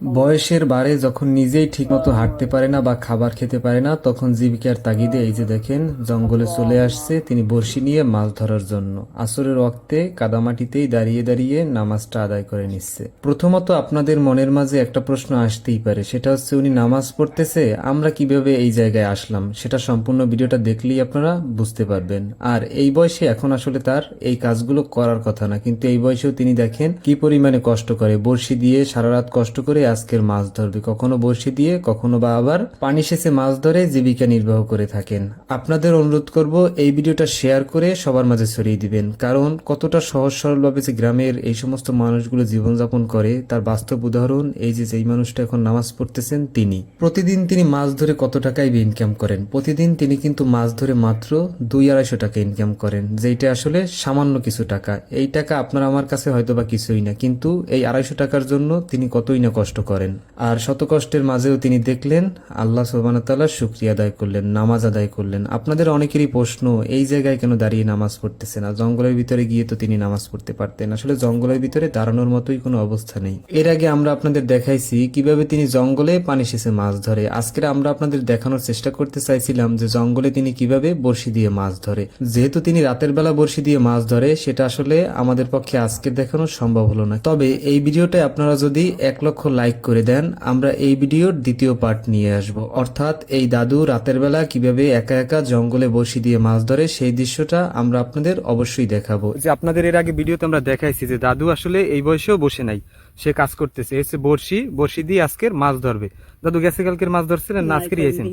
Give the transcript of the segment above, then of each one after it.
বয়সের বারে যখন নিজেই ঠিকমতো হাঁটতে পারে না বা খাবার খেতে পারে না, তখন জীবিকার তাগিদে এই যে দেখেন, জঙ্গলে চলে আসছে, তিনি বড়শি নিয়ে মাছ ধরার জন্য। আসরের ওয়াক্তে কাদামাটিতেই দাঁড়িয়ে দাঁড়িয়ে নামাজটা আদায় করে নিচ্ছে। প্রথমত আপনাদের মনের মাঝে একটা প্রশ্ন আসতেই পারে, সেটা হচ্ছে উনি নামাজ পড়তেছে, আমরা কীভাবে এই জায়গায় আসলাম? সেটা সম্পূর্ণ ভিডিওটা দেখলেই আপনারা বুঝতে পারবেন। আর এই বয়সে এখন আসলে তার এই কাজগুলো করার কথা না, কিন্তু এই বয়সেও তিনি দেখেন কি পরিমাণে কষ্ট করে, বড়শি দিয়ে সারা রাত কষ্ট করে আজকের মাছ ধরবে? কখনো বড়শি দিয়ে, কখনো বা আবার পানি সেচে মাছ ধরে জীবিকা নির্বাহ করে থাকেন। আপনাদের অনুরোধ করব এই ভিডিওটা শেয়ার করে সবার মাঝে ছড়িয়ে দিবেন। কারণ কতটা সহজ সরলভাবে যে গ্রামের এই সমস্ত মানুষগুলো জীবনযাপন করে, তার বাস্তব উদাহরণ, এই যে যেই মানুষটা এখন নামাজ পড়তেছেন তিনি। প্রতিদিন তিনি মাছ ধরে কত টাকাই ইনকাম করেন? প্রতিদিন তিনি কিন্তু মাছ ধরে মাত্র দুই আড়াইশো টাকা ইনকাম করেন যেটা আসলে সামান্য কিছু টাকা। এই টাকা আপনার আমার কাছে হয়তো বা কিছুই না, কিন্তু এই আড়াইশো টাকার জন্য তিনি কতই না কষ্ট করেন। আর শত কষ্টের মাঝেও তিনি দেখলেন, আল্লাহ সোবানতাল্লাহ শুক্রিয়া আদায় করলেন, নামাজ আদায় করলেন। আপনাদের অনেকেরই প্রশ্ন, এই জায়গায় কেন দাঁড়িয়ে নামাজ পড়তেছে না জঙ্গলের ভিতরে গিয়ে তো তিনি নামাজ পড়তে পারতেন। আসলে জঙ্গলের ভিতরে দাঁড়ানোর মতোই কোনো অবস্থা নেই। এর আগে আমরা আপনাদের দেখাইছি কীভাবে তিনি জঙ্গলে পানি শেষে মাছ ধরে। আজকে আমরা আপনাদের দেখানোর চেষ্টা করতে চাইছিলাম যে জঙ্গলে তিনি কীভাবে বড়শি দিয়ে মাছ ধরে। যেহেতু তিনি রাতের বেলা বড়শি দিয়ে মাছ ধরে, সেটা আসলে আমাদের পক্ষে আজকে দেখানো সম্ভব হলো না। তবে এই ভিডিওটা আপনারা যদি এক লক্ষ লাইক করে দেন আমরা এই ভিডিওর দ্বিতীয় পার্ট নিয়ে আসব। অর্থাৎ এই দাদু রাতের বেলা কীভাবে একা একা জঙ্গলে বড়শি দিয়ে মাছ ধরে সেই দৃশ্যটা আমরা আপনাদের অবশ্যই দেখাবো। যে আপনাদের এর আগে ভিডিওতে আমরা দেখাইছি যে দাদু আসলে এই বয়সেও বসে নাই সে কাজ করতেছে। এসে বড়শি বড়শি দিয়ে আজকের মাছ ধরবে। দাদু গেছে কালকের মাছ ধরছিলেন না আজকেরই আইছেন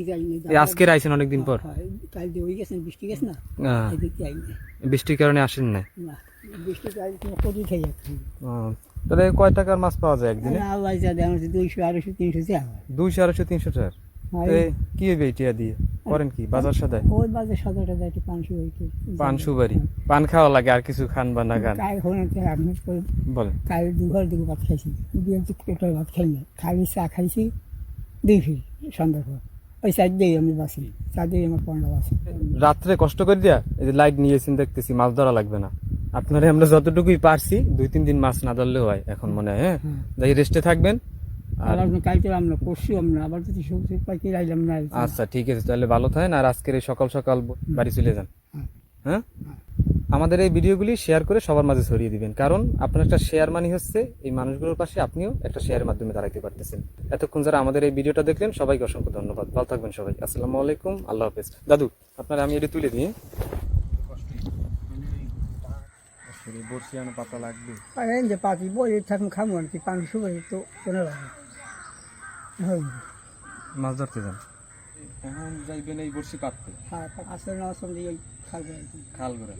এই আজকের আইছেন অনেকদিন পর। কাল দিয়ে ওই গেছেন বৃষ্টি গেছে না? আহ, এদিকে বৃষ্টির কারণে আসেন না না বৃষ্টি তাহলে কয় টাকার মাছ পাওয়া যায় একদিনে? আল্লাহ যা দেয় আমার দুইশো আড়াইশো তিনশো হয় দুইশো আড়াইশো তিনশো টাকা। কি হইবে এটিয়া দিয়ে? করেন কি বাজার সাদায় ওই বাজে সতেরোটা দেয় পাঁচশো হইতে পান সুবারি পান খাওয়া লাগে আর কিছু খান বা না খান? বলেন। কাল দু ঘর দুটো ভাত খাইছি তো পেটের ভাত খাই না। খালি চা খাইছি দুই ফির সন্ধ্যা পর। ওই চার দিয়ে আমি বাসি চার দিয়ে আমার পনেরো বাসি রাত্রে কষ্ট করে দিয়া এই যে লাইট নিয়েছেন দেখতেছি মাছ ধরা লাগবে না। আপনারা আমরা যতটুকুই পারছি দুই তিন দিন মাছ না ধরলেও হয় এখন মনে হয় হ্যাঁ? যাই রেস্টে থাকবেন। আর কালকে আমরা পরশু আমরা আবার যদি সবজি পাইতে রাইলাম না আচ্ছা ঠিক আছে তাহলে ভালো থাকেন আর আজকের এই সকাল সকাল বাড়ি চলে যান। হ্যাঁ। হ্যাঁ? আমাদের এই ভিডিওগুলি শেয়ার করে সবার মাঝে ছড়িয়ে দিবেন কারণ আপনার একটা শেয়ার মানি হচ্ছে এই মানুষগুলোর পাশে আপনিও একটা শেয়ারের মাধ্যমে দাঁড়াইতে পারতেছেন। এতক্ষণ যারা আমাদের এই ভিডিওটা দেখলেন সবাইকে অসংখ্য ধন্যবাদ। ভালো থাকবেন সবাই। আসসালামু আলাইকুম আল্লাহ হাফেজ। দাদু আপনার আমি এটা তুলে দিই বর্ষিয়ানো পাতা লাগবে। আর এই যে পাতি বই থাকুন খাব আর কি পানি শুকাই তো কেন লাগে মাছ ধরতে যান? এখন যাইবেন এই বর্ষি কাটতে। হ্যাঁ আসলে না আসলে খাব আর কি খাল করে